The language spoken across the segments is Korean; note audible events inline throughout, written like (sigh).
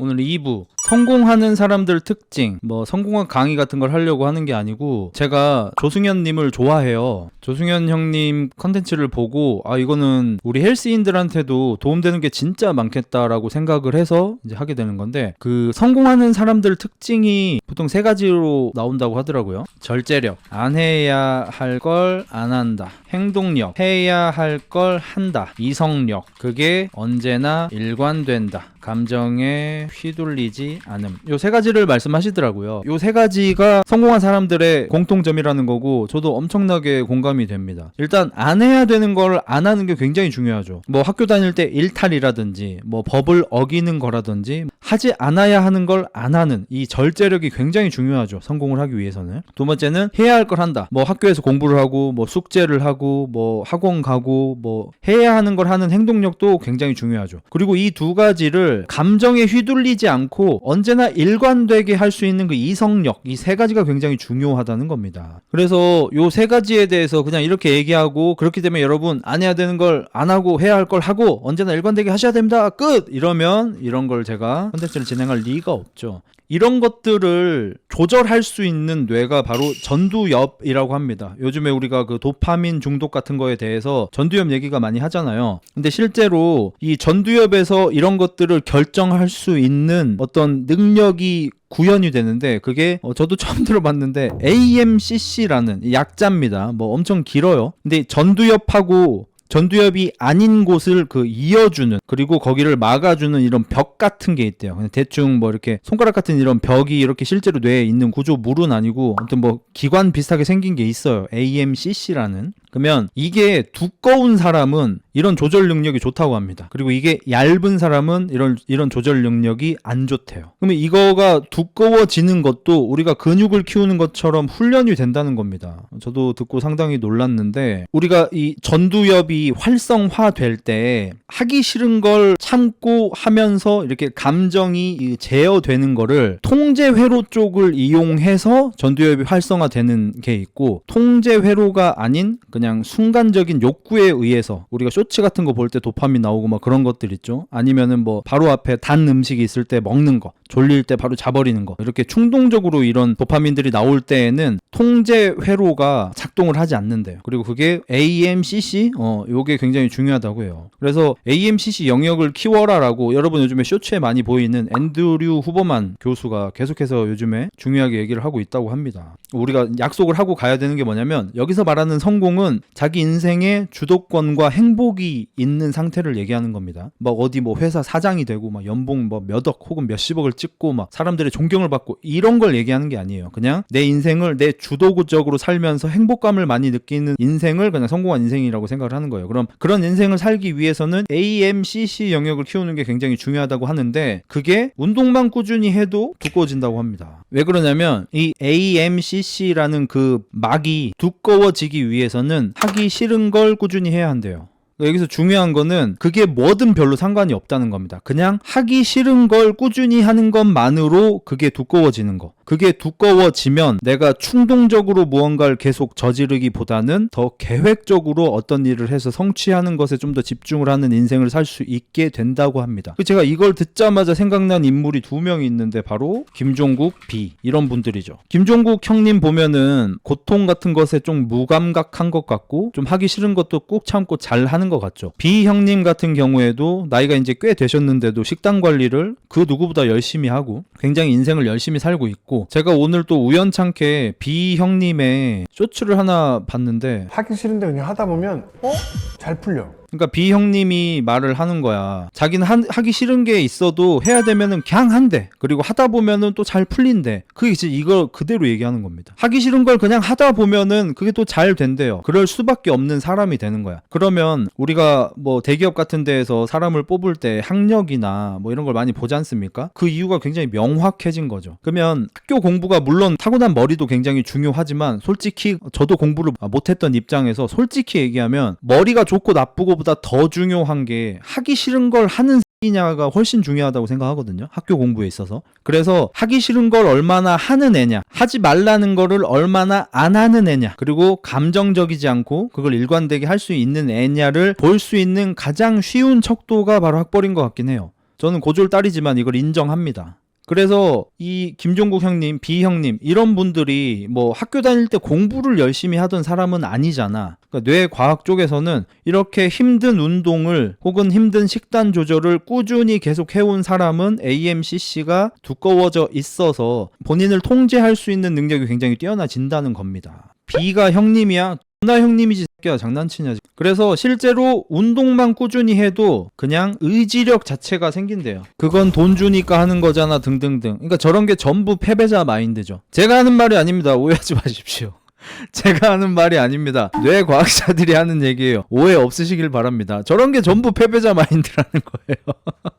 오늘 2부 성공하는 사람들 특징 뭐 성공한 강의 같은 걸 하려고 하는 게 아니고 제가 조승현 님을 좋아해요. 조승현 형님 컨텐츠를 보고 아 이거는 우리 헬스인들한테도 도움되는 게 진짜 많겠다라고 생각을 해서 이제 하게 되는 건데 그 성공하는 사람들 특징이 보통 세 가지로 나온다고 하더라고요. 절제력 안 해야 할 걸 안 한다. 행동력 해야 할 걸 한다. 이성력 그게 언제나 일관된다. 감정에 휘둘리지 않음. 요 세 가지를 말씀하시더라고요. 요 세 가지가 성공한 사람들의 공통점이라는 거고 저도 엄청나게 공감이 됩니다. 일단 안 해야 되는 걸 안 하는 게 굉장히 중요하죠. 뭐 학교 다닐 때 일탈이라든지 뭐 법을 어기는 거라든지 하지 않아야 하는 걸 안 하는 이 절제력이 굉장히 중요하죠. 성공을 하기 위해서는. 두 번째는 해야 할 걸 한다. 뭐 학교에서 공부를 하고 뭐 숙제를 하고 뭐 학원 가고 뭐 해야 하는 걸 하는 행동력도 굉장히 중요하죠. 그리고 이 두 가지를 감정에 휘둘리지 않고 언제나 일관되게 할 수 있는 그 이성력 이 세 가지가 굉장히 중요하다는 겁니다. 그래서 요 세 가지에 대해서 그냥 이렇게 얘기하고 그렇기 때문에 여러분 안 해야 되는 걸 안 하고 해야 할 걸 하고 언제나 일관되게 하셔야 됩니다. 끝! 이러면 이런 걸 제가 컨텐츠를 진행할 리가 없죠. 이런 것들을 조절할 수 있는 뇌가 바로 전두엽이라고 합니다. 요즘에 우리가 그 도파민 중독 같은 거에 대해서 전두엽 얘기가 많이 하잖아요. 근데 실제로 이 전두엽에서 이런 것들을 결정할 수 있는 어떤 능력이 구현이 되는데 그게 어, 저도 처음 (laughs) 들어봤는데 AMCC라는 약자입니다. 뭐 엄청 길어요. 근데 전두엽하고 전두엽이 아닌 곳을 그 이어주는 그리고 거기를 막아주는 이런 벽 같은 게 있대요. 그냥 대충 뭐 이렇게 손가락 같은 이런 벽이 이렇게 실제로 뇌에 있는 구조물은 아니고 아무튼 뭐 기관 비슷하게 생긴 게 있어요. AMCC라는. 그러면 이게 두꺼운 사람은 이런 조절 능력이 좋다고 합니다. 그리고 이게 얇은 사람은 이런 이런 조절 능력이 안 좋대요. 그러면 이거가 두꺼워지는 것도 우리가 근육을 키우는 것처럼 훈련이 된다는 겁니다. 저도 듣고 상당히 놀랐는데 우리가 이 전두엽이 활성화될 때 하기 싫은 걸 참고 하면서 이렇게 감정이 이 제어되는 거를 통제 회로 쪽을 이용해서 전두엽이 활성화되는 게 있고 통제 회로가 아닌 그냥 순간적인 욕구에 의해서 우리가 쇼츠 같은 거 볼 때 도파민 나오고 막 그런 것들 있죠. 아니면은 뭐 바로 앞에 단 음식이 있을 때 먹는 거, 졸릴 때 바로 자버리는 거. 이렇게 충동적으로 이런 도파민들이 나올 때에는 통제 회로가 작동을 하지 않는데요. 그리고 그게 AMCC 어 요게 굉장히 중요하다고 해요. 그래서 AMCC 영역을 키워라라고 여러분 요즘에 쇼츠에 많이 보이는 앤드류 후보만 교수가 계속해서 요즘에 중요하게 얘기를 하고 있다고 합니다. 우리가 약속을 하고 가야 되는 게 뭐냐면 여기서 말하는 성공은 자기 인생의 주도권과 행복이 있는 상태를 얘기하는 겁니다. 막 어디 뭐 회사 사장이 되고 막 연봉 뭐 몇 억 혹은 몇십억을 찍고 막 사람들의 존경을 받고 이런 걸 얘기하는 게 아니에요. 그냥 내 인생을 내 주도적으로 살면서 행복감을 많이 느끼는 인생을 그냥 성공한 인생이라고 생각을 하는 거예요. 그럼 그런 인생을 살기 위해서는 AMCC 영역을 키우는 게 굉장히 중요하다고 하는데 그게 운동만 꾸준히 해도 두꺼워진다고 합니다. 왜 그러냐면 이 AMCC라는 그 막이 두꺼워지기 위해서는 하기 싫은 걸 꾸준히 해야 한대요. 여기서 중요한 거는 그게 뭐든 별로 상관이 없다는 겁니다. 그냥 하기 싫은 걸 꾸준히 하는 것만으로 그게 두꺼워지는 거. 그게 두꺼워지면 내가 충동적으로 무언가를 계속 저지르기보다는 더 계획적으로 어떤 일을 해서 성취하는 것에 좀 더 집중을 하는 인생을 살 수 있게 된다고 합니다. 제가 이걸 듣자마자 생각난 인물이 두 명이 있는데 바로 김종국 B 이런 분들이죠. 김종국 형님 보면은 고통 같은 것에 좀 무감각한 것 같고 좀 하기 싫은 것도 꾹 참고 잘 하는 것 같죠. B 형님 같은 경우에도 나이가 이제 꽤 되셨는데도 식단 관리를 그 누구보다 열심히 하고 굉장히 인생을 열심히 살고 있고 제가 오늘 또 우연찮게 B 형님의 쇼츠를 하나 봤는데 하기 싫은데 그냥 하다 보면 어? 잘 풀려. 그러니까 B 형님이 말을 하는 거야. 자기는 한- 하기 싫은 게 있어도 해야 되면은 그냥 한대. 그리고 하다 보면은 또 잘 풀린대. 그게 이제 이걸 그대로 얘기하는 겁니다. 하기 싫은 걸 그냥 하다 보면은 그게 또 잘 된대요. 그럴 수밖에 없는 사람이 되는 거야. 그러면 우리가 뭐 대기업 같은 데에서 사람을 뽑을 때 학력이나 뭐 이런 걸 많이 보지 않습니까? 그 이유가 굉장히 명확해진 거죠. 그러면 학교 공부가 물론 타고난 머리도 굉장히 중요하지만 솔직히 저도 공부를 못했던 입장에서 솔직히 얘기하면 머리가 좋고 나쁘고 보다 더 중요한 게 하기 싫은 걸 하는 이냐가 훨씬 중요하다고 생각하거든요. 학교 공부에 있어서. 그래서 하기 싫은 걸 얼마나 하는 애냐, 하지 말라는 거를 얼마나 안 하는 애냐, 그리고 감정적이지 않고 그걸 일관되게 할 수 있는 애냐를 볼 수 있는 가장 쉬운 척도가 바로 학벌인 것 같긴 해요. 저는 고졸 딸이지만 이걸 인정합니다. 그래서 이 김종국 형님, 비 형님 이런 분들이 뭐 학교 다닐 때 공부를 열심히 하던 사람은 아니잖아. 그러니까 뇌과학 쪽에서는 이렇게 힘든 운동을 혹은 힘든 식단 조절을 꾸준히 계속 해온 사람은 AMCC가 두꺼워져 있어서 본인을 통제할 수 있는 능력이 굉장히 뛰어나진다는 겁니다. B가 형님이야. 나 형님이지 새끼야 장난치냐. 그래서 실제로 운동만 꾸준히 해도 그냥 의지력 자체가 생긴대요. 그건 돈 주니까 하는 거잖아 등등등. 그러니까 저런 게 전부 패배자 마인드죠. 제가 하는 말이 아닙니다. 오해하지 마십시오. (laughs) 제가 하는 말이 아닙니다. 뇌 과학자들이 하는 얘기예요. 오해 없으시길 바랍니다. 저런 게 전부 패배자 마인드라는 거예요 (laughs)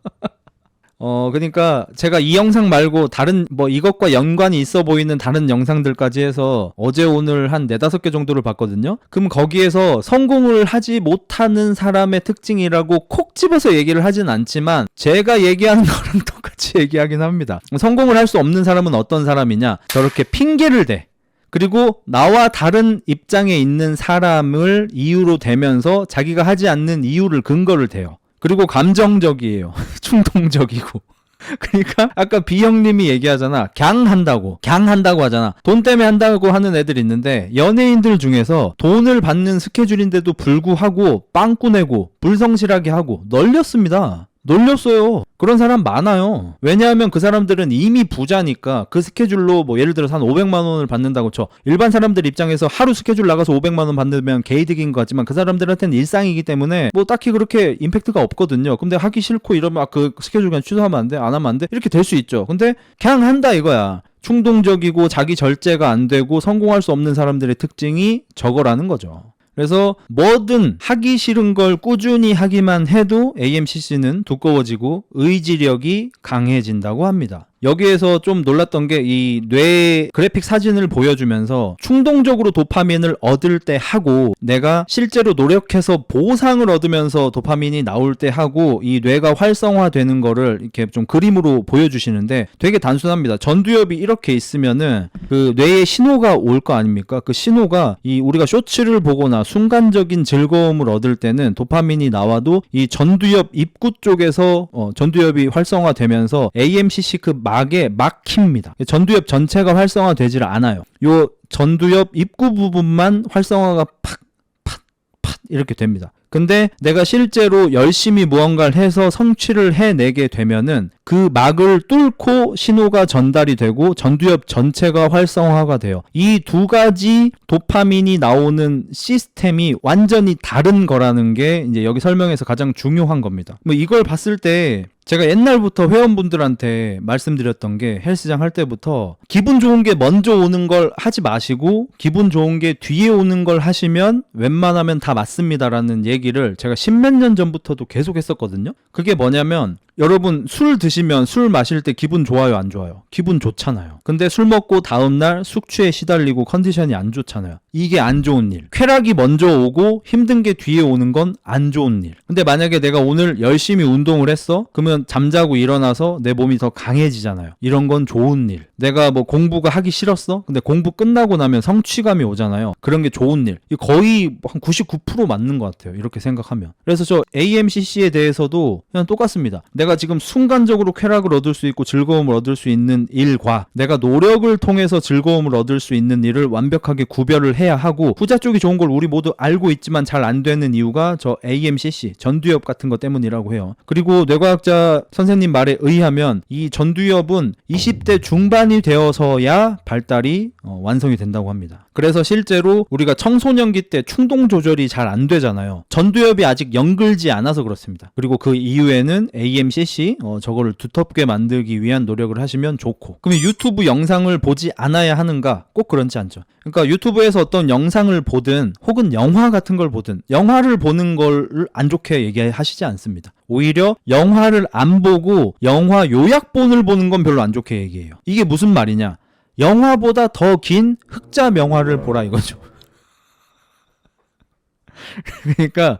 어, 그러니까 제가 이 영상 말고 다른 뭐 이것과 연관이 있어 보이는 다른 영상들까지 해서 어제 오늘 한 네다섯 개 정도를 봤거든요. 그럼 거기에서 성공을 하지 못하는 사람의 특징이라고 콕 집어서 얘기를 하진 않지만 제가 얘기하는 (laughs) 거랑 똑같이 얘기하긴 합니다. 성공을 할 수 없는 사람은 어떤 사람이냐? 저렇게 핑계를 대. 그리고 나와 다른 입장에 있는 사람을 이유로 대면서 자기가 하지 않는 이유를 근거를 대요. 그리고 감정적이에요. (laughs) 충동적이고. 그러니까 아까 비 형님이 얘기하잖아. 갱 한다고. 갱 한다고 하잖아. 돈 때문에 한다고 하는 애들 있는데 연예인들 중에서 돈을 받는 스케줄인데도 불구하고 빵꾸 내고 불성실하게 하고 널렸습니다. 놀렸어요. 그런 사람 많아요. 왜냐하면 그 사람들은 이미 부자니까 그 스케줄로 뭐 예를 들어서 한 500만 원을 받는다고 쳐. 일반 사람들 입장에서 하루 스케줄 나가서 500만 원 받으면 개이득인 것 같지만 그 사람들한테는 일상이기 때문에 뭐 딱히 그렇게 임팩트가 없거든요. 근데 하기 싫고 이러면 아, 그 스케줄 그냥 취소하면 안 돼? 안 하면 안 돼? 이렇게 될 수 있죠. 근데 그냥 한다 이거야. 충동적이고 자기 절제가 안 되고 성공할 수 없는 사람들의 특징이 저거라는 거죠. 그래서 뭐든 하기 싫은 걸 꾸준히 하기만 해도 AMCC는 두꺼워지고 의지력이 강해진다고 합니다. 여기에서 좀 놀랐던 게 이 뇌 그래픽 사진을 보여주면서 충동적으로 도파민을 얻을 때 하고 내가 실제로 노력해서 보상을 얻으면서 도파민이 나올 때 하고 이 뇌가 활성화되는 거를 이렇게 좀 그림으로 보여주시는데 되게 단순합니다. 전두엽이 이렇게 있으면은 그 뇌에 신호가 올 거 아닙니까? 그 신호가 이 우리가 쇼츠를 보거나 순간적인 즐거움을 얻을 때는 도파민이 나와도 이 전두엽 입구 쪽에서 어, 전두엽이 활성화되면서 AMCC 그 막에 막힙니다. 전두엽 전체가 활성화되질 않아요. 요 전두엽 입구 부분만 활성화가 팍, 팍, 팍 이렇게 됩니다. 근데 내가 실제로 열심히 무언가를 해서 성취를 해내게 되면은 그 막을 뚫고 신호가 전달이 되고 전두엽 전체가 활성화가 돼요. 이 두 가지 도파민이 나오는 시스템이 완전히 다른 거라는 게 이제 여기 설명에서 가장 중요한 겁니다. 뭐 이걸 봤을 때 제가 옛날부터 회원분들한테 말씀드렸던 게 헬스장 할 때부터 기분 좋은 게 먼저 오는 걸 하지 마시고 기분 좋은 게 뒤에 오는 걸 하시면 웬만하면 다 맞습니다라는 얘기 를 제가 십몇 년 전부터도 계속 했었거든요. 그게 뭐냐면 여러분 술 드시면 술 마실 때 기분 좋아요 안 좋아요? 기분 좋잖아요. 근데 술 먹고 다음날 숙취에 시달리고 컨디션이 안 좋잖아요. 이게 안 좋은 일. 쾌락이 먼저 오고 힘든 게 뒤에 오는 건 안 좋은 일. 근데 만약에 내가 오늘 열심히 운동을 했어? 그러면 잠자고 일어나서 내 몸이 더 강해지잖아요. 이런 건 좋은 일. 내가 뭐 공부가 하기 싫었어? 근데 공부 끝나고 나면 성취감이 오잖아요. 그런 게 좋은 일. 이 거의 한 99% 맞는 것 같아요. 이렇게 생각하면. 그래서 저 AMCC에 대해서도 그냥 똑같습니다. 내가 지금 순간적으로 쾌락을 얻을 수 있고 즐거움을 얻을 수 있는 일과 내가 노력을 통해서 즐거움을 얻을 수 있는 일을 완벽하게 구별을 해야 하고 후자 쪽이 좋은 걸 우리 모두 알고 있지만 잘 안 되는 이유가 저 AMCC 전두엽 같은 것 때문이라고 해요. 그리고 뇌과학자 선생님 말에 의하면 이 전두엽은 20대 중반이 되어서야 발달이 어, 완성이 된다고 합니다. 그래서 실제로 우리가 청소년기 때 충동 조절이 잘 안 되잖아요. 전두엽이 아직 연글지 않아서 그렇습니다. 그리고 그 이후에는 AMCC 어, 저거를 두텁게 만들기 위한 노력을 하시면 좋고. 그럼 유튜브 영상을 보지 않아야 하는가? 꼭 그렇지 않죠. 그러니까 유튜브에서 어떤 영상을 보든 혹은 영화 같은 걸 보든 영화를 보는 걸 안 좋게 얘기하시지 않습니다. 오히려 영화를 안 보고 영화 요약본을 보는 건 별로 안 좋게 얘기해요. 이게 무슨 말이냐? 영화보다 더 긴 흑자 명화를 보라 이거죠. (laughs) 그러니까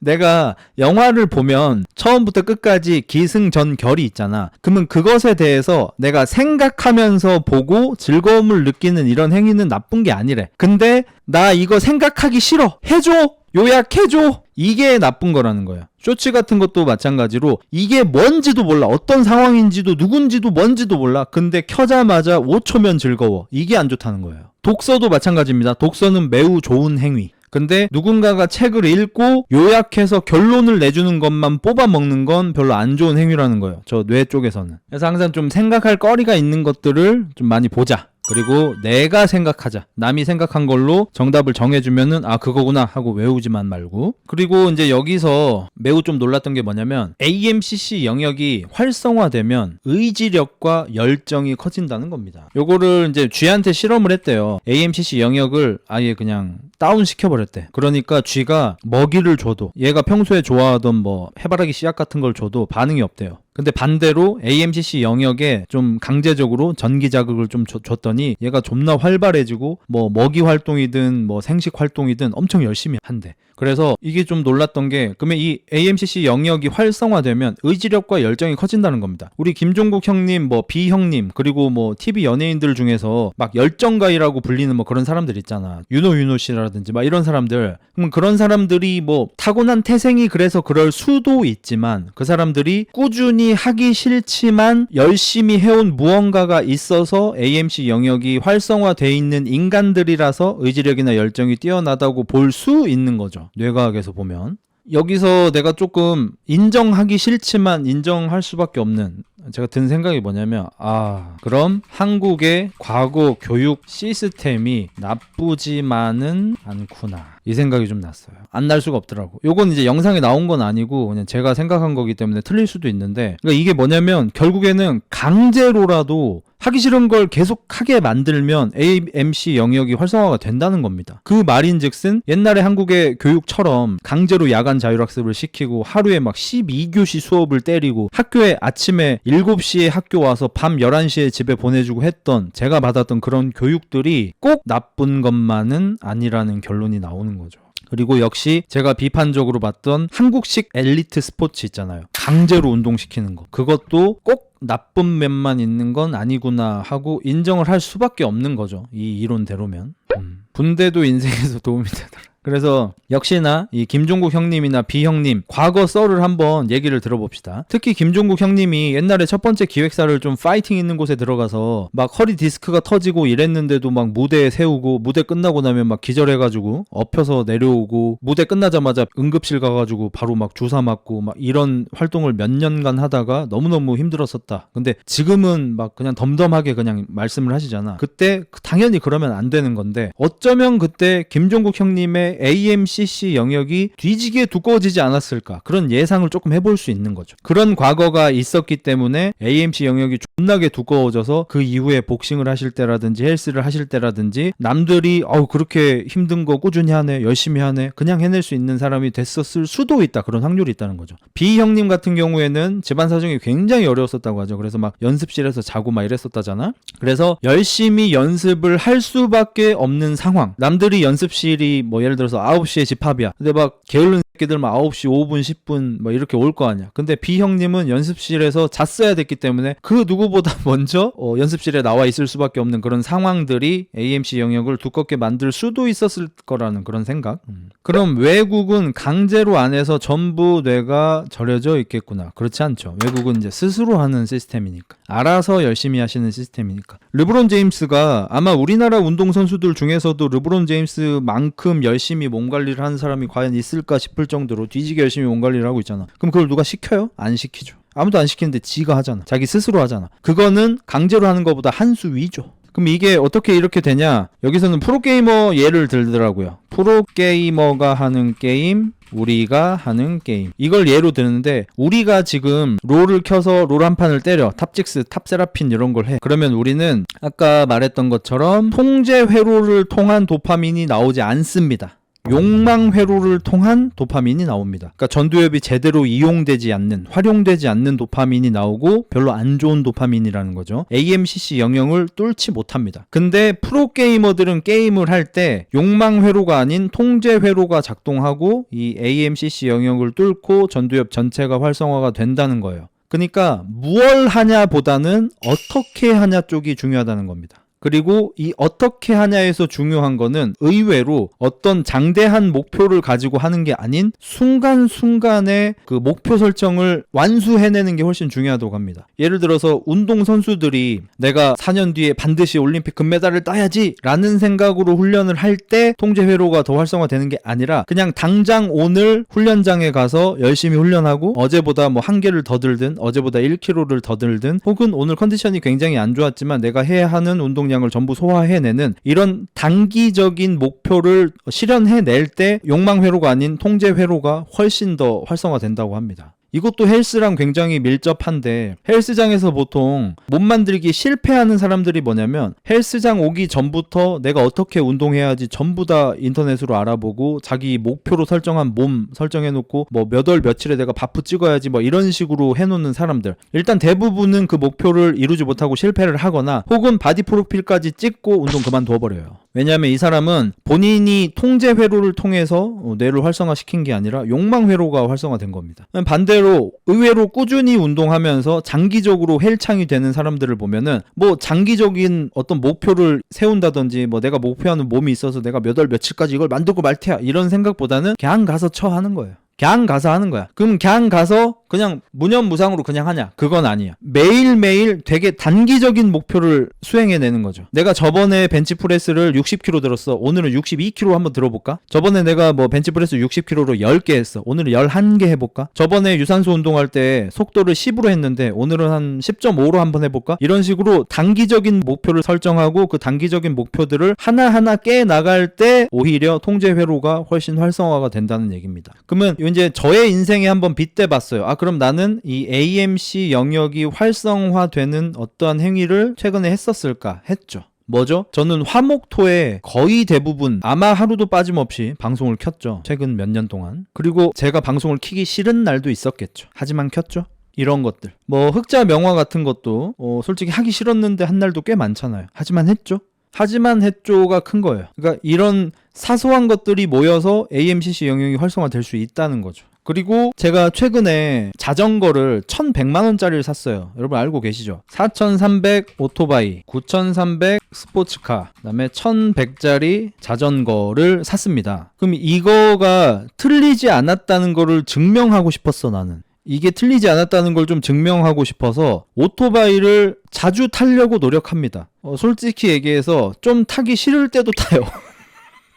내가 영화를 보면 처음부터 끝까지 기승전결이 있잖아. 그러면 그것에 대해서 내가 생각하면서 보고 즐거움을 느끼는 이런 행위는 나쁜 게 아니래. 근데 나 이거 생각하기 싫어. 해줘. 요약해줘! 이게 나쁜 거라는 거야. 쇼츠 같은 것도 마찬가지로 이게 뭔지도 몰라. 어떤 상황인지도 누군지도 뭔지도 몰라. 근데 켜자마자 5초면 즐거워. 이게 안 좋다는 거예요. 독서도 마찬가지입니다. 독서는 매우 좋은 행위. 근데 누군가가 책을 읽고 요약해서 결론을 내주는 것만 뽑아 먹는 건 별로 안 좋은 행위라는 거예요. 저 뇌 쪽에서는. 그래서 항상 좀 생각할 거리가 있는 것들을 좀 많이 보자. 그리고 내가 생각하자. 남이 생각한 걸로 정답을 정해주면은 아 그거구나 하고 외우지만 말고. 그리고 이제 여기서 매우 좀 놀랐던 게 뭐냐면 AMCC 영역이 활성화되면 의지력과 열정이 커진다는 겁니다. 요거를 이제 쥐한테 실험을 했대요. AMCC 영역을 아예 그냥 다운 시켜버렸대. 그러니까 쥐가 먹이를 줘도 얘가 평소에 좋아하던 뭐 해바라기 씨앗 같은 걸 줘도 반응이 없대요. 근데 반대로 AMCC 영역에 좀 강제적으로 전기 자극을 좀 줘- 줬더니 얘가 존나 활발해지고 뭐 먹이 활동이든 뭐 생식 활동이든 엄청 열심히 한대. 그래서 이게 좀 놀랐던 게 그러면 이 AMCC 영역이 활성화되면 의지력과 열정이 커진다는 겁니다. 우리 김종국 형님, 뭐 비 형님 그리고 뭐 TV 연예인들 중에서 막 열정가이라고 불리는 뭐 그런 사람들 있잖아. 윤호 윤호 씨라든지 막 이런 사람들. 그럼 그런 사람들이 뭐 타고난 태생이 그래서 그럴 수도 있지만 그 사람들이 꾸준히 하기 싫지만 열심히 해온 무언가가 있어서 AMC 영역이 활성화돼 있는 인간들이라서 의지력이나 열정이 뛰어나다고 볼 수 있는 거죠. 뇌과학에서 보면. 여기서 내가 조금 인정하기 싫지만 인정할 수밖에 없는 제가 든 생각이 뭐냐면 아 그럼 한국의 과거 교육 시스템이 나쁘지만은 않구나 이 생각이 좀 났어요 안 날 수가 없더라고 요건 이제 영상에 나온 건 아니고 그냥 제가 생각한 거기 때문에 틀릴 수도 있는데 그러니까 이게 뭐냐면 결국에는 강제로라도 하기 싫은 걸 계속 하게 만들면 AMC 영역이 활성화가 된다는 겁니다. 그 말인즉슨 옛날에 한국의 교육처럼 강제로 야간 자율학습을 시키고 하루에 막 12교시 수업을 때리고 학교에 아침에 7시에 학교 와서 밤 11시에 집에 보내주고 했던 제가 받았던 그런 교육들이 꼭 나쁜 것만은 아니라는 결론이 나오는 거죠. 그리고 역시 제가 비판적으로 봤던 한국식 엘리트 스포츠 있잖아요. 강제로 운동시키는 거. 그것도 꼭 나쁜 면만 있는 건 아니구나 하고 인정을 할 수밖에 없는 거죠. 이 이론대로면. 음. 분대도 인생에서 도움이 되더라. 그래서 역시나 이 김종국 형님이나 비 형님 과거 썰을 한번 얘기를 들어봅시다. 특히 김종국 형님이 옛날에 첫 번째 기획사를 좀 파이팅 있는 곳에 들어가서 막 허리 디스크가 터지고 이랬는데도 막 무대에 세우고 무대 끝나고 나면 막 기절해가지고 엎혀서 내려오고 무대 끝나자마자 응급실 가가지고 바로 막 주사 맞고 막 이런 활동을 몇 년간 하다가 너무너무 힘들었었다. 근데 지금은 막 그냥 덤덤하게 그냥 말씀을 하시잖아. 그때 당연히 그러면 안 되는 건데 어쩌면 그때 김종국 형님의 AMCC 영역이 뒤지게 두꺼워지지 않았을까 그런 예상을 조금 해볼 수 있는 거죠. 그런 과거가 있었기 때문에 AMC 영역이 존나게 두꺼워져서 그 이후에 복싱을 하실 때라든지 헬스를 하실 때라든지 남들이 어우 그렇게 힘든 거 꾸준히 하네 열심히 하네 그냥 해낼 수 있는 사람이 됐었을 수도 있다 그런 확률이 있다는 거죠. B 형님 같은 경우에는 집안 사정이 굉장히 어려웠었다고 하죠. 그래서 막 연습실에서 자고 막 이랬었다잖아. 그래서 열심히 연습을 할 수밖에 없는 상황. 남들이 연습실이 뭐 예를 들어 서 9시에 집합이야. 근데 막 게으른 새끼들 막 9시 5분 10분 뭐 이렇게 올 거 아니야. 근데 B 형님은 연습실에서 잤어야 됐기 때문에 그 누구보다 (laughs) 먼저 어, 연습실에 나와 있을 수밖에 없는 그런 상황들이 AMC 영역을 두껍게 만들 수도 있었을 거라는 그런 생각. 음. 그럼 외국은 강제로 안 해서 전부 뇌가 절여져 있겠구나. 그렇지 않죠. 외국은 이제 스스로 하는 시스템이니까. 알아서 열심히 하시는 시스템이니까. 르브론 제임스가 아마 우리나라 운동 선수들 중에서도 르브론 제임스만큼 열심히 몸 관리를 하는 사람이 과연 있을까 싶을 정도로 뒤지게 열심히 몸 관리를 하고 있잖아. 그럼 그걸 누가 시켜요? 안 시키죠. 아무도 안 시키는데 지가 하잖아. 자기 스스로 하잖아. 그거는 강제로 하는 것보다 한 수 위죠. 그럼 이게 어떻게 이렇게 되냐? 여기서는 프로게이머 예를 들더라고요. 프로게이머가 하는 게임, 우리가 하는 게임. 이걸 예로 드는데 우리가 지금 롤을 켜서 롤 한 판을 때려. 탑직스, 탑세라핀 이런 걸 해. 그러면 우리는 아까 말했던 것처럼 통제 회로를 통한 도파민이 나오지 않습니다. 욕망 회로를 통한 도파민이 나옵니다. 그러니까 전두엽이 제대로 이용되지 않는, 활용되지 않는 도파민이 나오고 별로 안 좋은 도파민이라는 거죠. AMCC 영역을 뚫지 못합니다. 근데 프로게이머들은 게임을 할 때 욕망 회로가 아닌 통제 회로가 작동하고 이 AMCC 영역을 뚫고 전두엽 전체가 활성화가 된다는 거예요. 그러니까 무얼 하냐보다는 어떻게 하냐 쪽이 중요하다는 겁니다. 그리고 이 어떻게 하냐에서 중요한 거는 의외로 어떤 장대한 목표를 가지고 하는 게 아닌 순간순간의 그 목표 설정을 완수해내는 게 훨씬 중요하다고 합니다. 예를 들어서 운동 선수들이 내가 4년 뒤에 반드시 올림픽 금메달을 따야지 라는 생각으로 훈련을 할 때 통제 회로가 더 활성화되는 게 아니라 그냥 당장 오늘 훈련장에 가서 열심히 훈련하고 어제보다 뭐 한 개를 더 들든 어제보다 1kg를 더 들든 혹은 오늘 컨디션이 굉장히 안 좋았지만 내가 해야 하는 운동량 을 전부 소화해내는 이런 단기적인 목표를 실현해낼 때 욕망 회로가 아닌 통제 회로가 훨씬 더 활성화된다고 합니다. 이것도 헬스랑 굉장히 밀접한데 헬스장에서 보통 몸 만들기 실패하는 사람들이 뭐냐면 헬스장 오기 전부터 내가 어떻게 운동해야지 전부 다 인터넷으로 알아보고 자기 목표로 설정한 몸 설정해 놓고 뭐 몇 월 며칠에 내가 바프 찍어야지 뭐 이런 식으로 해 놓는 사람들 일단 대부분은 그 목표를 이루지 못하고 실패를 하거나 혹은 바디 프로필까지 찍고 운동 그만둬 버려요. 왜냐하면 이 사람은 본인이 통제 회로를 통해서 어, 뇌를 활성화시킨 게 아니라 욕망 회로가 활성화된 겁니다. 반대로 의외로 꾸준히 운동하면서 장기적으로 헬창이 되는 사람들을 보면은 뭐 장기적인 어떤 목표를 세운다든지 뭐 내가 목표하는 몸이 있어서 내가 몇 월 며칠까지 이걸 만들고 말 테야 이런 생각보다는 그냥 가서 쳐 하는 거예요. 그냥 가서 하는 거야. 그럼 그냥 가서 그냥 무념무상으로 그냥 하냐? 그건 아니야. 매일매일 되게 단기적인 목표를 수행해내는 거죠. 내가 저번에 벤치프레스를 60kg 들었어. 오늘은 62kg 한번 들어볼까? 저번에 내가 뭐 벤치프레스 60kg로 10개 했어. 오늘은 11개 해볼까? 저번에 유산소 운동할 때 속도를 10으로 했는데 오늘은 한 10.5로 한번 해볼까? 이런 식으로 단기적인 목표를 설정하고 그 단기적인 목표들을 하나하나 깨 나갈 때 오히려 통제 회로가 훨씬 활성화가 된다는 얘기입니다. 그러면 이제 저의 인생에 한번 빗대 봤어요. 아 그럼 나는 이 AMC 영역이 활성화되는 어떠한 행위를 최근에 했었을까? 했죠. 뭐죠? 저는 화목토에 거의 대부분 아마 하루도 빠짐없이 방송을 켰죠. 최근 몇 년 동안. 그리고 제가 방송을 키기 싫은 날도 있었겠죠. 하지만 켰죠. 이런 것들. 뭐 흑자 명화 같은 것도 어, 솔직히 하기 싫었는데 한 날도 꽤 많잖아요. 하지만 했죠. 하지만 했죠가 큰 거예요. 그러니까 이런 사소한 것들이 모여서 AMCC 영역이 활성화될 수 있다는 거죠. 그리고 제가 최근에 자전거를 1,100만 원짜리를 샀어요. 여러분 알고 계시죠? 4,300 오토바이, 9,300 스포츠카, 그 다음에 1,100짜리 자전거를 샀습니다. 그럼 이거가 틀리지 않았다는 거를 증명하고 싶었어 나는. 이게 틀리지 않았다는 걸 좀 증명하고 싶어서 오토바이를 자주 타려고 노력합니다. 어, 솔직히 얘기해서 좀 타기 싫을 때도 타요.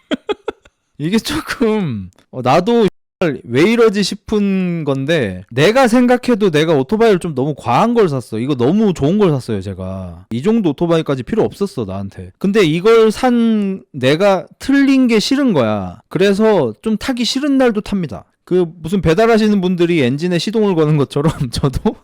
(laughs) 이게 조금 어, 나도 왜 이러지 싶은 건데 내가 생각해도 내가 오토바이를 좀 너무 과한 걸 샀어. 이거 너무 좋은 걸 샀어요, 제가. 이 정도 오토바이까지 필요 없었어, 나한테. 근데 이걸 산 내가 틀린 게 싫은 거야. 그래서 좀 타기 싫은 날도 탑니다. 그 무슨 배달하시는 분들이 엔진에 시동을 거는 것처럼 (laughs) 저도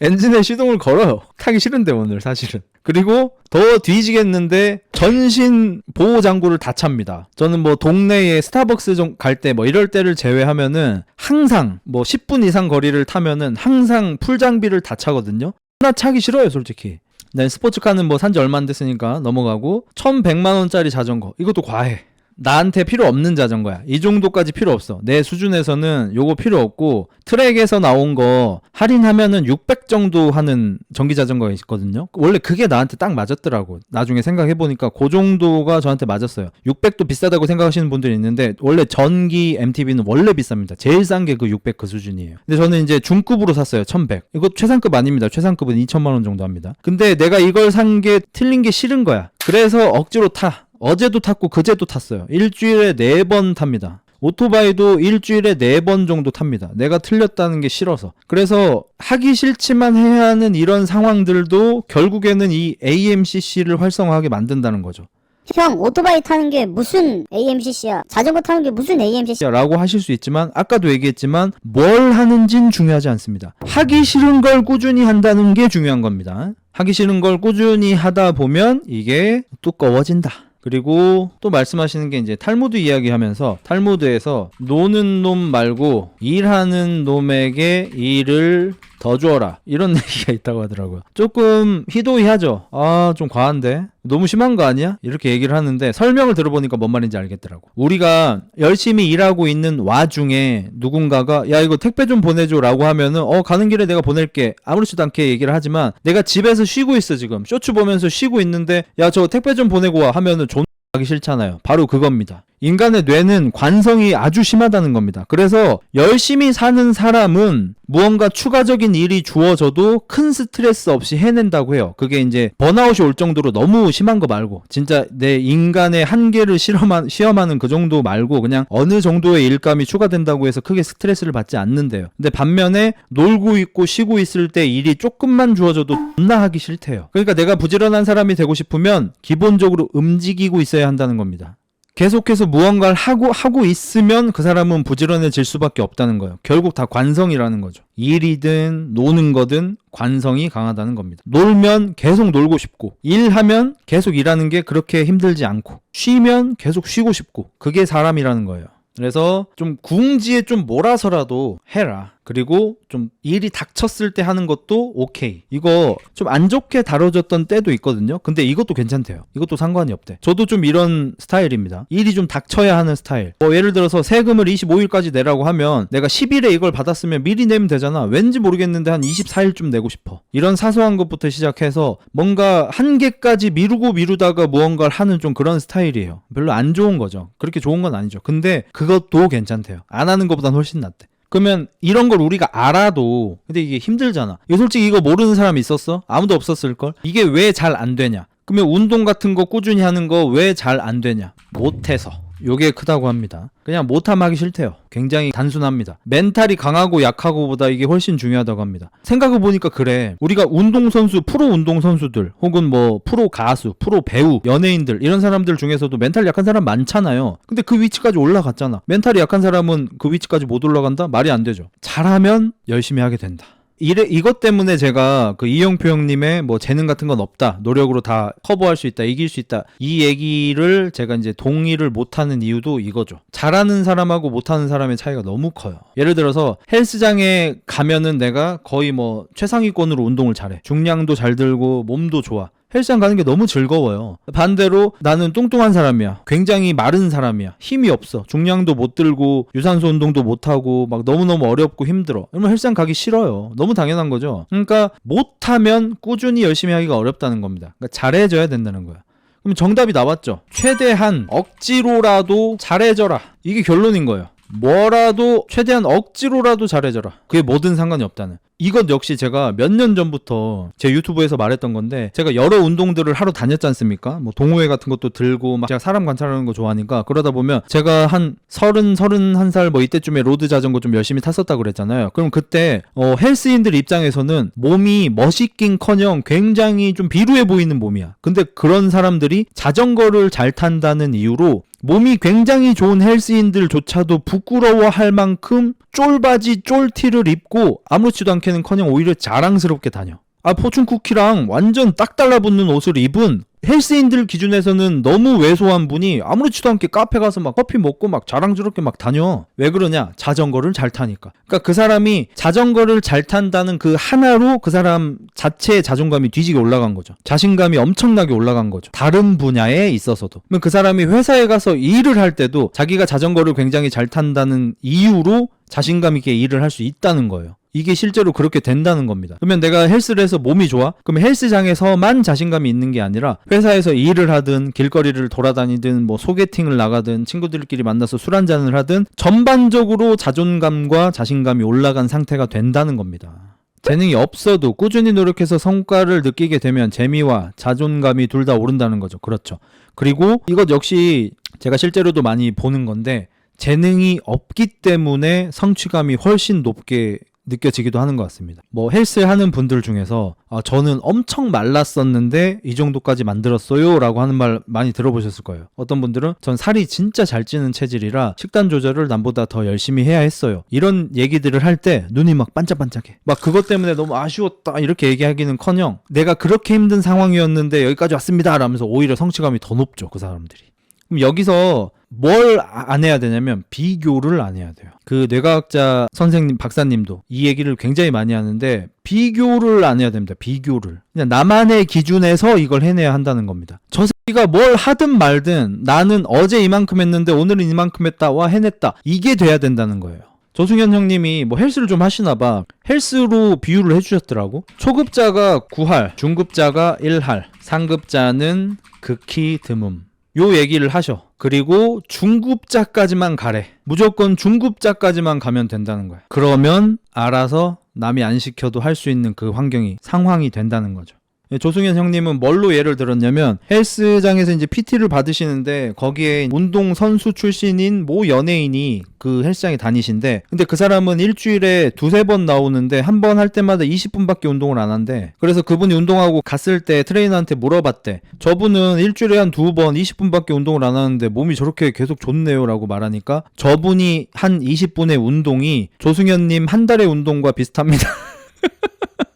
엔진에 시동을 걸어요. 타기 싫은데 오늘 사실은. 그리고 더 뒤지겠는데 전신 보호 장구를 다 찹니다. 저는 뭐 동네에 스타벅스 갈 때 뭐 이럴 때를 제외하면은 항상 뭐 10분 이상 거리를 타면은 항상 풀 장비를 다 차거든요. 하나 차기 싫어요, 솔직히. 네, 스포츠카는 뭐 산지 얼마 안 됐으니까 넘어가고 1,100만 원짜리 자전거. 이것도 과해. 나한테 필요 없는 자전거야. 이 정도까지 필요 없어. 내 수준에서는 요거 필요 없고 트랙에서 나온 거 할인하면은 600 정도 하는 전기 자전거가 있거든요. 원래 그게 나한테 딱 맞았더라고. 나중에 생각해 보니까 그 정도가 저한테 맞았어요. 600도 비싸다고 생각하시는 분들이 있는데 원래 전기 MTB는 원래 비쌉니다. 제일 싼 게 그 600 그 수준이에요. 근데 저는 이제 중급으로 샀어요. 1100. 이거 최상급 아닙니다. 최상급은 2천만 원 정도 합니다. 근데 내가 이걸 산 게 틀린 게 싫은 거야. 그래서 억지로 타. 어제도 탔고 그제도 탔어요. 일주일에 네 번 탑니다. 오토바이도 일주일에 네 번 정도 탑니다. 내가 틀렸다는 게 싫어서. 그래서 하기 싫지만 해야 하는 이런 상황들도 결국에는 이 AMCC를 활성화하게 만든다는 거죠. 형 오토바이 타는 게 무슨 AMCC야? 자전거 타는 게 무슨 AMCC야? 라고 하실 수 있지만 아까도 얘기했지만 뭘 하는진 중요하지 않습니다. 하기 싫은 걸 꾸준히 한다는 게 중요한 겁니다. 하기 싫은 걸 꾸준히 하다 보면 이게 두꺼워진다. 그리고 또 말씀하시는 게 이제 탈무드 이야기하면서 탈무드에서 노는 놈 말고 일하는 놈에게 일을 더 주어라 이런 (laughs) 얘기가 있다고 하더라고요. 조금 희도희하죠. 아 좀 과한데 너무 심한 거 아니야? 이렇게 얘기를 하는데 설명을 들어보니까 뭔 말인지 알겠더라고. 우리가 열심히 일하고 있는 와중에 누군가가 야 이거 택배 좀 보내줘라고 하면은 어 가는 길에 내가 보낼게 아무렇지도 않게 얘기를 하지만 내가 집에서 쉬고 있어 지금 쇼츠 보면서 쉬고 있는데 야 저 택배 좀 보내고 와 하면은 존 하기 싫잖아요. 바로 그겁니다. 인간의 뇌는 관성이 아주 심하다는 겁니다. 그래서 열심히 사는 사람은 무언가 추가적인 일이 주어져도 큰 스트레스 없이 해낸다고 해요. 그게 이제 번아웃이 올 정도로 너무 심한 거 말고 진짜 내 인간의 한계를 실험한, 시험하는 그 정도 말고 그냥 어느 정도의 일감이 추가된다고 해서 크게 스트레스를 받지 않는데요. 근데 반면에 놀고 있고 쉬고 있을 때 일이 조금만 주어져도 존나 하기 싫대요. 그러니까 내가 부지런한 사람이 되고 싶으면 기본적으로 움직이고 있어야 한다는 겁니다. 계속해서 무언가를 하고 하고 있으면 그 사람은 부지런해질 수밖에 없다는 거예요. 결국 다 관성이라는 거죠. 일이든 노는 거든 관성이 강하다는 겁니다. 놀면 계속 놀고 싶고 일하면 계속 일하는 게 그렇게 힘들지 않고 쉬면 계속 쉬고 싶고 그게 사람이라는 거예요. 그래서 좀 궁지에 좀 몰아서라도 해라. 그리고 좀 일이 닥쳤을 때 하는 것도 오케이. 이거 좀 안 좋게 다뤄졌던 때도 있거든요. 근데 이것도 괜찮대요. 이것도 상관이 없대. 저도 좀 이런 스타일입니다. 일이 좀 닥쳐야 하는 스타일. 뭐 예를 들어서 세금을 25일까지 내라고 하면 내가 10일에 이걸 받았으면 미리 내면 되잖아. 왠지 모르겠는데 한 24일쯤 내고 싶어. 이런 사소한 것부터 시작해서 뭔가 한계까지 미루고 미루다가 무언가를 하는 좀 그런 스타일이에요. 별로 안 좋은 거죠. 그렇게 좋은 건 아니죠. 근데 그것도 괜찮대요. 안 하는 것보단 훨씬 낫대. 그러면 이런 걸 우리가 알아도 근데 이게 힘들잖아. 이거 솔직히 이거 모르는 사람이 있었어? 아무도 없었을 걸. 이게 왜 잘 안 되냐? 그러면 운동 같은 거 꾸준히 하는 거 왜 잘 안 되냐? 못해서. 요게 크다고 합니다. 그냥 못하면 하기 싫대요. 굉장히 단순합니다. 멘탈이 강하고 약하고보다 이게 훨씬 중요하다고 합니다. 생각해 보니까 그래. 우리가 운동선수, 프로 운동선수들, 혹은 뭐 프로 가수, 프로 배우, 연예인들, 이런 사람들 중에서도 멘탈 약한 사람 많잖아요. 근데 그 위치까지 올라갔잖아. 멘탈이 약한 사람은 그 위치까지 못 올라간다? 말이 안 되죠. 잘하면 열심히 하게 된다. 이래, 이것 때문에 제가 그 이영표 형님의 뭐 재능 같은 건 없다. 노력으로 다 커버할 수 있다. 이길 수 있다. 이 얘기를 제가 이제 동의를 못하는 이유도 이거죠. 잘하는 사람하고 못하는 사람의 차이가 너무 커요. 예를 들어서 헬스장에 가면은 내가 거의 뭐 최상위권으로 운동을 잘해. 중량도 잘 들고 몸도 좋아. 헬스장 가는 게 너무 즐거워요. 반대로 나는 뚱뚱한 사람이야. 굉장히 마른 사람이야. 힘이 없어. 중량도 못 들고 유산소 운동도 못 하고 막 너무너무 어렵고 힘들어. 그러면 헬스장 가기 싫어요. 너무 당연한 거죠. 그러니까 못 하면 꾸준히 열심히 하기가 어렵다는 겁니다. 그러니까 잘해줘야 된다는 거야. 그럼 정답이 나왔죠. 최대한 억지로라도 잘해줘라. 이게 결론인 거예요. 뭐라도 최대한 억지로라도 잘해줘라. 그게 뭐든 상관이 없다는. 이것 역시 제가 몇 년 전부터 제 유튜브에서 말했던 건데 제가 여러 운동들을 하러 다녔지 않습니까? 뭐 동호회 같은 것도 들고 막 제가 사람 관찰하는 거 좋아하니까 그러다 보면 제가 한 서른 서른 한 살 뭐 이때쯤에 로드 자전거 좀 열심히 탔었다 그랬잖아요. 그럼 그때 어 헬스인들 입장에서는 몸이 멋있긴커녕 굉장히 좀 비루해 보이는 몸이야. 근데 그런 사람들이 자전거를 잘 탄다는 이유로 몸이 굉장히 좋은 헬스인들조차도 부끄러워할 만큼 쫄바지 쫄티를 입고 아무렇지도 않게는 커녕 오히려 자랑스럽게 다녀. 아 포춘 쿠키랑 완전 딱 달라붙는 옷을 입은 헬스인들 기준에서는 너무 왜소한 분이 아무렇지도 않게 카페 가서 막 커피 먹고 막 자랑스럽게 막 다녀. 왜 그러냐? 자전거를 잘 타니까. 그러니까 그 사람이 자전거를 잘 탄다는 그 하나로 그 사람 자체의 자존감이 뒤지게 올라간 거죠. 자신감이 엄청나게 올라간 거죠. 다른 분야에 있어서도. 그러면 그 사람이 회사에 가서 일을 할 때도 자기가 자전거를 굉장히 잘 탄다는 이유로 자신감 있게 일을 할 수 있다는 거예요. 이게 실제로 그렇게 된다는 겁니다. 그러면 내가 헬스를 해서 몸이 좋아? 그러면 헬스장에서만 자신감이 있는 게 아니라 회사에서 일을 하든 길거리를 돌아다니든 뭐 소개팅을 나가든 친구들끼리 만나서 술 한잔을 하든 전반적으로 자존감과 자신감이 올라간 상태가 된다는 겁니다. 재능이 없어도 꾸준히 노력해서 성과를 느끼게 되면 재미와 자존감이 둘 다 오른다는 거죠. 그렇죠. 그리고 이것 역시 제가 실제로도 많이 보는 건데 재능이 없기 때문에 성취감이 훨씬 높게 느껴지기도 하는 것 같습니다. 뭐 헬스 하는 분들 중에서 아, 저는 엄청 말랐었는데 이 정도까지 만들었어요 라고 하는 말 많이 들어보셨을 거예요. 어떤 분들은 전 살이 진짜 잘 찌는 체질이라 식단 조절을 남보다 더 열심히 해야 했어요. 이런 얘기들을 할 때 눈이 막 반짝반짝해. 막 그것 때문에 너무 아쉬웠다 이렇게 얘기하기는 커녕 내가 그렇게 힘든 상황이었는데 여기까지 왔습니다 라면서 오히려 성취감이 더 높죠 그 사람들이. 그럼 여기서 뭘 안 해야 되냐면 비교를 안 해야 돼요. 그 뇌과학자 선생님 박사님도 이 얘기를 굉장히 많이 하는데 비교를 안 해야 됩니다. 비교를 그냥 나만의 기준에서 이걸 해내야 한다는 겁니다. 저 새끼가 뭘 하든 말든 나는 어제 이만큼 했는데 오늘은 이만큼 했다 와 해냈다 이게 돼야 된다는 거예요. 조승현 형님이 뭐 헬스를 좀 하시나 봐. 헬스로 비유를 해주셨더라고. 초급자가 9할, 중급자가 1할, 상급자는 극히 드문. 요 얘기를 하셔. 그리고 중급자까지만 가래. 무조건 중급자까지만 가면 된다는 거야. 그러면 알아서 남이 안 시켜도 할 수 있는 그 환경이 상황이 된다는 거죠. 예, 조승현 형님은 뭘로 예를 들었냐면 헬스장에서 이제 PT를 받으시는데 거기에 운동 선수 출신인 모 연예인이 그 헬스장에 다니신데 근데 그 사람은 일주일에 두세 번 나오는데 한 번 할 때마다 20분밖에 운동을 안 한대. 그래서 그분이 운동하고 갔을 때 트레이너한테 물어봤대. 저분은 일주일에 한 두 번 20분밖에 운동을 안 하는데 몸이 저렇게 계속 좋네요라고 말하니까 저분이 한 20분의 운동이 조승현 님 한 달의 운동과 비슷합니다. (laughs)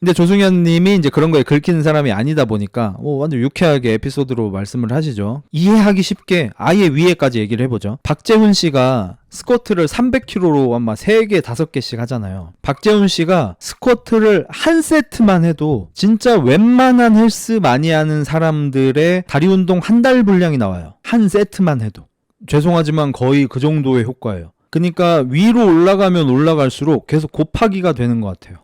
근데 조승현 님이 이제 그런 거에 긁히는 사람이 아니다 보니까 뭐 완전 유쾌하게 에피소드로 말씀을 하시죠. 이해하기 쉽게 아예 위에까지 얘기를 해보죠. 박재훈 씨가 스쿼트를 300kg로 아마 3개, 5개씩 하잖아요. 박재훈 씨가 스쿼트를 한 세트만 해도 진짜 웬만한 헬스 많이 하는 사람들의 다리 운동 한 달 분량이 나와요. 한 세트만 해도. 죄송하지만 거의 그 정도의 효과예요. 그러니까 위로 올라가면 올라갈수록 계속 곱하기가 되는 것 같아요.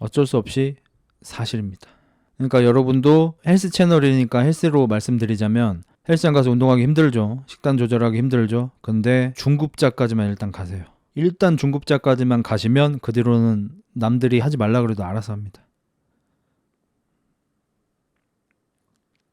어쩔 수 없이 사실입니다. 그러니까 여러분도 헬스 채널이니까 헬스로 말씀드리자면 헬스장 가서 운동하기 힘들죠. 식단 조절하기 힘들죠. 근데 중급자까지만 일단 가세요. 일단 중급자까지만 가시면 그 뒤로는 남들이 하지 말라 그래도 알아서 합니다.